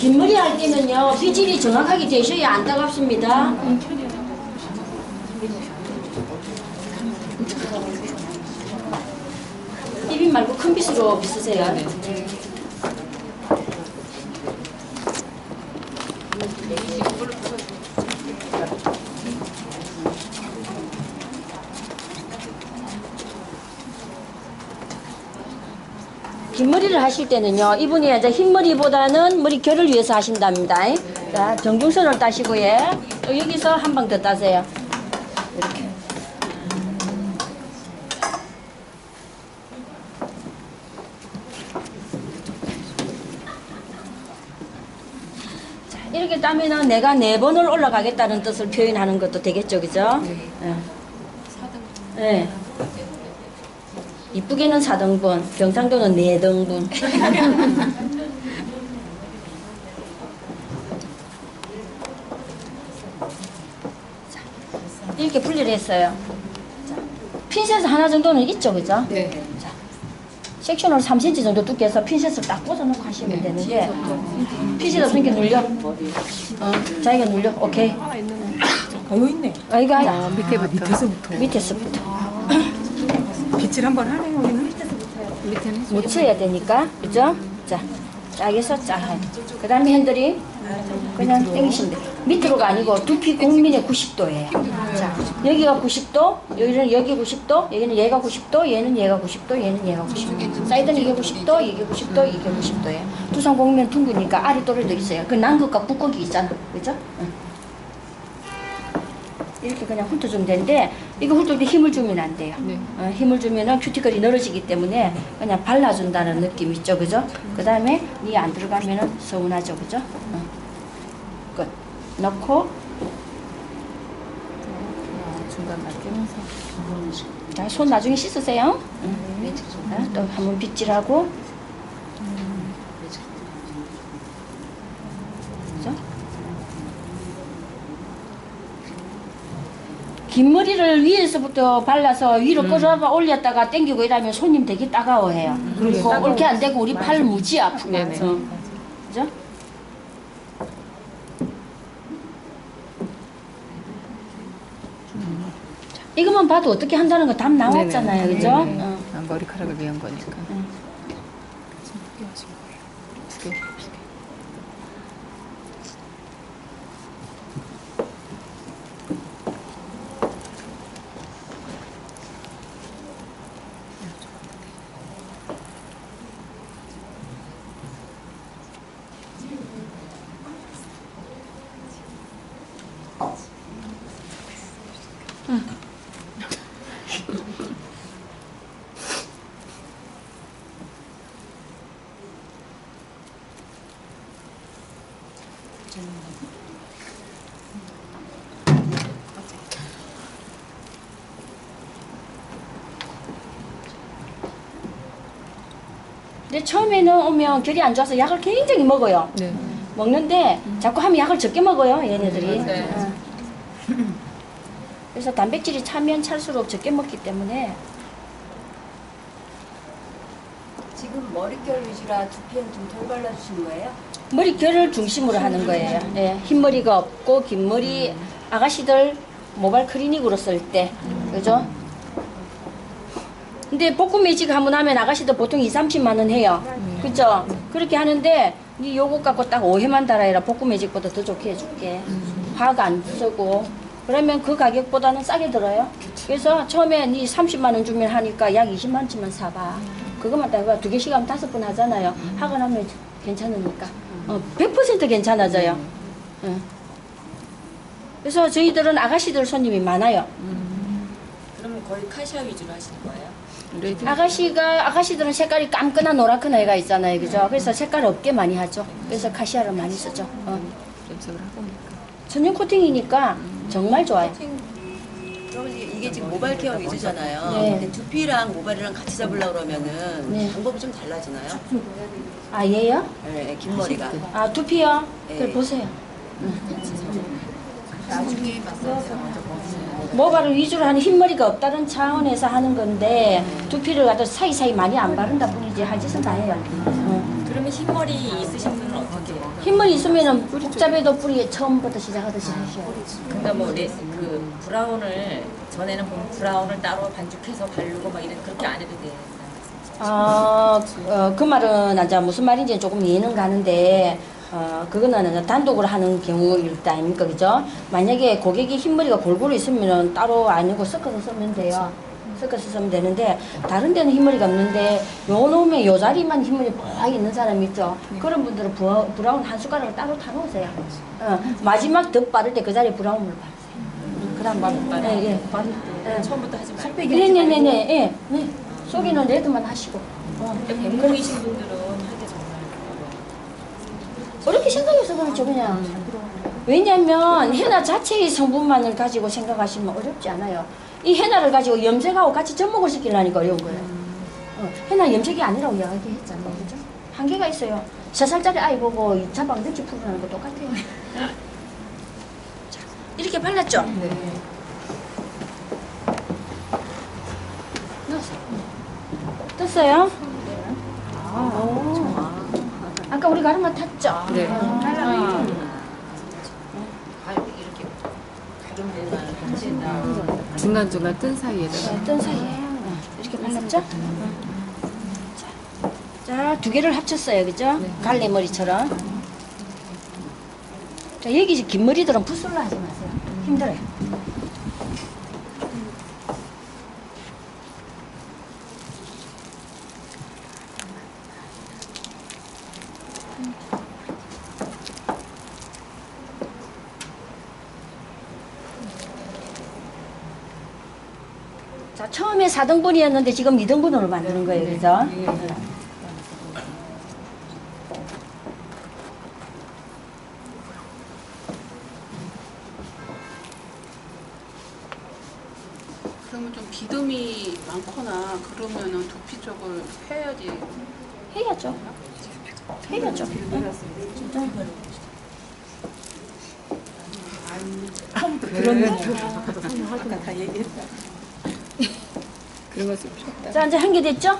긴 머리 할 때는요 빗질이 정확하게 되셔야 안 따갑습니다. 삐빗 말고 큰 빗으로 빗으세요. 긴 머리를 하실 때는요, 이분이 이제 흰 머리보다는 머리 결을 위해서 하신답니다. 자, 정중선을 따시고요. 또 여기서 한 방 더 따세요. 이렇게. 자, 이렇게 따면은 내가 네 번을 올라가겠다는 뜻을 표현하는 것도 되겠죠, 그죠? 네. 네. 이쁘게는 4등분, 경상도는 4등분. 자, 이렇게 분리를 했어요. 자, 핀셋 하나 정도는 있죠, 그죠? 네. 자, 섹션을 3cm 정도 두께해서 핀셋을 딱 꽂아놓고 하시면 되는데 핀셋 없으니까 눌려. 어, 자기가 눌려. 오케이. 아, 여기 있네. 아, 이거. 아, 밑에부터. 밑에서부터. 밑에서부터. 빗질 한번 하네, 여기는. 밑에는? 묻혀야 되니까 그죠? 자 짝에서 짝. 그 다음에 핸들이 그냥 돼. 밑으로가 아니고 두피 공민의 90도예요. 자 여기가 90도, 여기는 여기 90도, 여기는 얘가 90도, 얘는 얘가 90도, 얘는 얘가 90도. 사이드는 이게 90도, 이게 90도, 이게 90도예요. 두상 공면 둥그니까 알이 또래도 있어요. 그 난극과 북극이 있잖아, 그죠? 응. 이렇게 그냥 훑어주면 되는데 이거 훑을 때 힘을 주면 안 돼요. 네. 어, 힘을 주면은 큐티클이 늘어지기 때문에 그냥 발라준다는 느낌 있죠, 그죠? 그 다음에 니안 들어가면은 서운하죠, 그죠? 어. 끝. 넣고 중간. 자, 손 나중에 씻으세요. 응. 어, 또 한번 빗질하고. 긴 머리를 위에서부터 발라서 위로 끌어봐 올렸다가 당기고 이러면 손님 되게 따가워해요. 그리고 옳게 안 되고 우리 팔 무지 아프고. 네네. 어. 그죠? 자, 이것만 봐도 어떻게 한다는 거 답 나왔잖아요. 그죠? 어. 아, 머리카락을 위한 거니까. 응. 두개 하신 거예요. 두 개. 두 개. 근데 처음에는 오면 결이 안 좋아서 약을 굉장히 먹어요. 네. 먹는데 자꾸 하면 약을 적게 먹어요, 얘네들이. 네. 어. 그래서 단백질이 차면 찰수록 적게 먹기 때문에 지금 머릿결 위주라 두피는 좀덜 발라주신 거예요? 머리결을 중심으로 하는 거예요. 예, 흰머리가 없고 긴 머리 아가씨들 모발 클리닉으로 쓸 때, 그죠? 근데 볶음 매직 하면 하면 아가씨들 보통 2, 30만 원 해요. 그죠? 그렇게 하는데 니 요거 갖고 딱 5회만 달아라. 볶음 매직보다 더 좋게 해줄게. 화학 안 쓰고. 그러면 그 가격보다는 싸게 들어요. 그래서 처음에 니 30만 원 주면 하니까 약 20만 원치만 사봐. 그것만 따가 두 개씩 하면 다섯 번 하잖아요. 하고 나면 괜찮으니까. 어, 100% 괜찮아져요. 응. 그래서 저희들은 아가씨들 손님이 많아요. 그러면 거의 카시아 위주로 하시는 거예요? 레디. 아가씨가 아가씨들은 색깔이 깜깜한 노랗큰 애가 있잖아요, 그죠? 그래서 색깔 없게 많이 하죠. 그래서 카시아를 많이 쓰죠. 어. 염색을 하고 오니까. 천연 코팅이니까 정말 좋아요. 그러면 이게, 이게 지금 모발 케어 위주잖아요. 네. 근데 두피랑 모발이랑 같이 잡으려고 그러면은 네. 방법이 좀 달라지나요? 아 얘요? 네, 긴 머리가. 아 두피요? 네. 그래 보세요. 모발을 위주로 하는 흰머리가 없다는 차원에서 하는 건데 두피를 갖다 사이사이 많이 안 바른다 뿐이지 할 짓은 다 해요. 어. 그러면 흰머리 있으신 분은 어떻게 해요? 흰머리 있으면은 복잡해도 뿌리 처음부터 시작하듯이 하셔야 돼. 그러니까 뭐 레스 그 브라운을 전에는 보면 브라운을 따로 반죽해서 바르고 막 이런 그렇게 안 해도 돼요. 아, 어, 그 말은 이제 무슨 말인지 조금 이해는 가는데, 어, 그거는 단독으로 하는 경우일 때 아닙니까, 그죠? 만약에 고객이 흰머리가 골고루 있으면은 따로 아니고 섞어서 쓰면 돼요. 섞어서 쓰면 되는데, 다른 데는 흰머리가 없는데, 요 놈의 요 자리만 흰머리 뽀하게 있는 사람 있죠? 그런 분들은 부, 브라운 한 숟가락을 따로 다 놓으세요. 어, 마지막 덧 바를 때 그 자리에 브라운을 바르세요. 그 다음 예, 예. 예. 처음부터 하지 말고. 네 네 네네, 예. 네. 속이는 레드만 하시고. 어. 백목이신 분들은 하기 정말 어렵게 생각해서 그렇죠 그냥 왜냐면 해나 자체의 성분만을 가지고 생각하시면 어렵지 않아요 이 해나를 가지고 염색하고 같이 접목을 시키려니까 어려운 거예요 어, 해나 염색이 아니라고 이야기했잖아요 그죠? 한계가 있어요 세 살짜리 아이 보고 이 자방 늑지 풀어라는 거 똑같아요 자, 이렇게 발랐죠? 네. 떴어요? 오. 아까 우리 가르마 탔죠? 네. 아. 중간중간 뜬 사이에다가 어떤 사이에 어, 이렇게 발랐죠? 자, 두 개를 합쳤어요, 그죠? 갈래머리처럼. 자, 여기 이제 긴 머리들은 붓솔로 하지 마세요. 힘들어요. 자, 처음에 4등분이었는데 지금 2등분으로 만드는 거예요, 그죠? 그러면 좀 비듬이 많거나 그러면은 두피 쪽을 해야지. 해야죠. 해야죠. 진짜. 그런 것좀 폈다. 자, 이제 한 개 됐죠?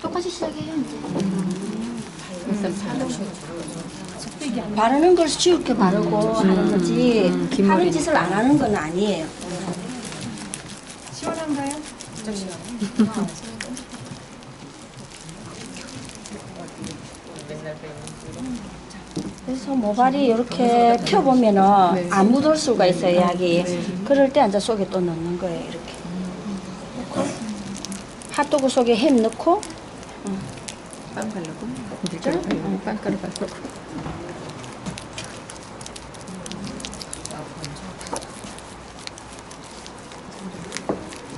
똑같이 시작해요, 이제. 바르는 걸 쉽게 바르고 하는 거지, 긴 하는 머리니까. 짓을 안 하는 건 아니에요. 그래서 모발이 이렇게 펴보면은 안 묻을 수가 있어요, 약이. 그럴 때 이제 속에 또 넣는 거예요, 이렇게. 넣고, 핫도그 속에 햄 넣고, 빵 바르고? 밀가루 바르고 빵가루 바르고.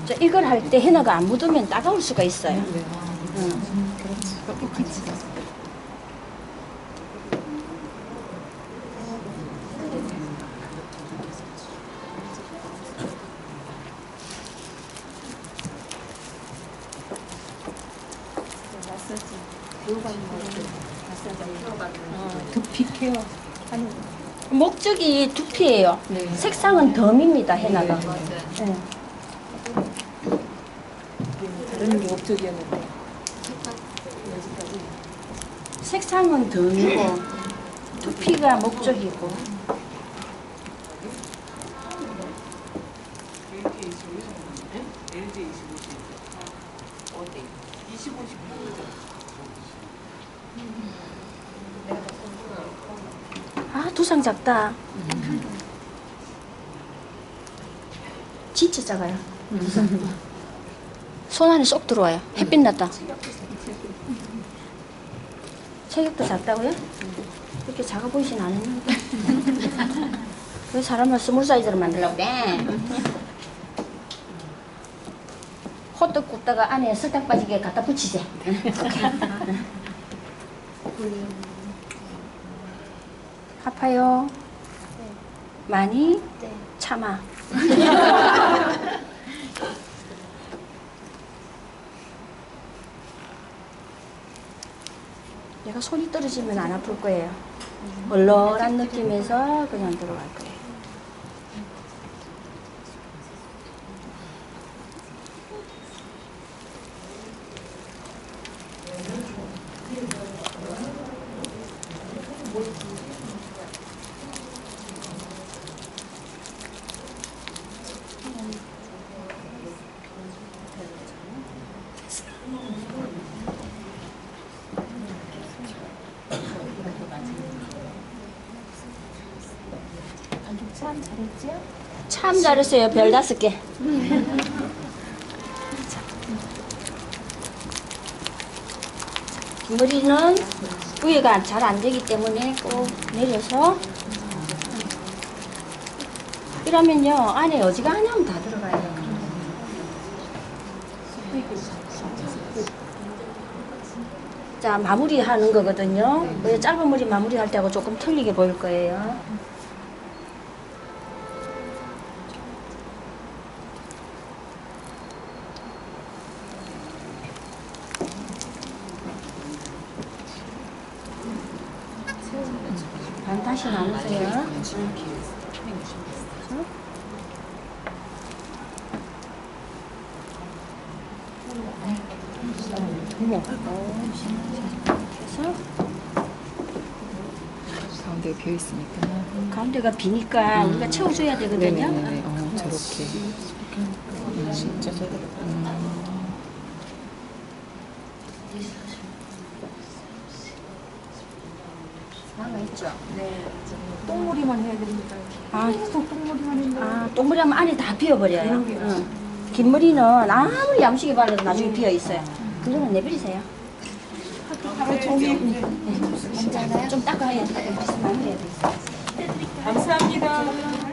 자, 이걸 할때 헤나가 안 묻으면 따가울 수가 있어요. 네. 응. 두피 케어 하는 목적이 두피예요. 색상은 덤입니다, 헤나가. 네. 다른 게 목적이었는데 색상은 덤이고 두피가 목적이고 아 두상 작다 진짜 작아요 손 안에 쏙 들어와요 햇빛 났다 체격도 작다고요? 그렇게 작아 보이진 않는데. 왜 사람을 스몰 사이즈로 만들려고 그래? 호떡 굽다가 안에 설탕 빠지게 갖다 붙이지. 아파요? 많이? 참아. 내가 손이 떨어지면 안 아플 거예요. 얼얼한 느낌에서 그냥 들어갈 거예요. 참 잘했어요. 별 다섯 개. 머리는 위에가 잘 안 되기 때문에 꼭 내려서 이러면요 안에 여지가 하나면 다 들어가요. 자 마무리하는 거거든요. 왜 짧은 머리 마무리할 때하고 조금 틀리게 보일 거예요. 그래서 가운데가 비어 있으니까. 가운데가 비니까 우리가 채워줘야 되거든요. 네네네. 어, 저렇게. 진짜 저렇게. 하나 있죠. 똥머리만 해야 됩니까? 아, 계속 똥머리만 했는데 아, 동물이 하면 안에 다 비어버려요. 응. 긴 머리는 아무리 야무지게 발라도 나중에 비어 있어요. 그거는 내버리세요. 하루 종일 좀 닦아야 돼. 마무리해야 돼. 감사합니다.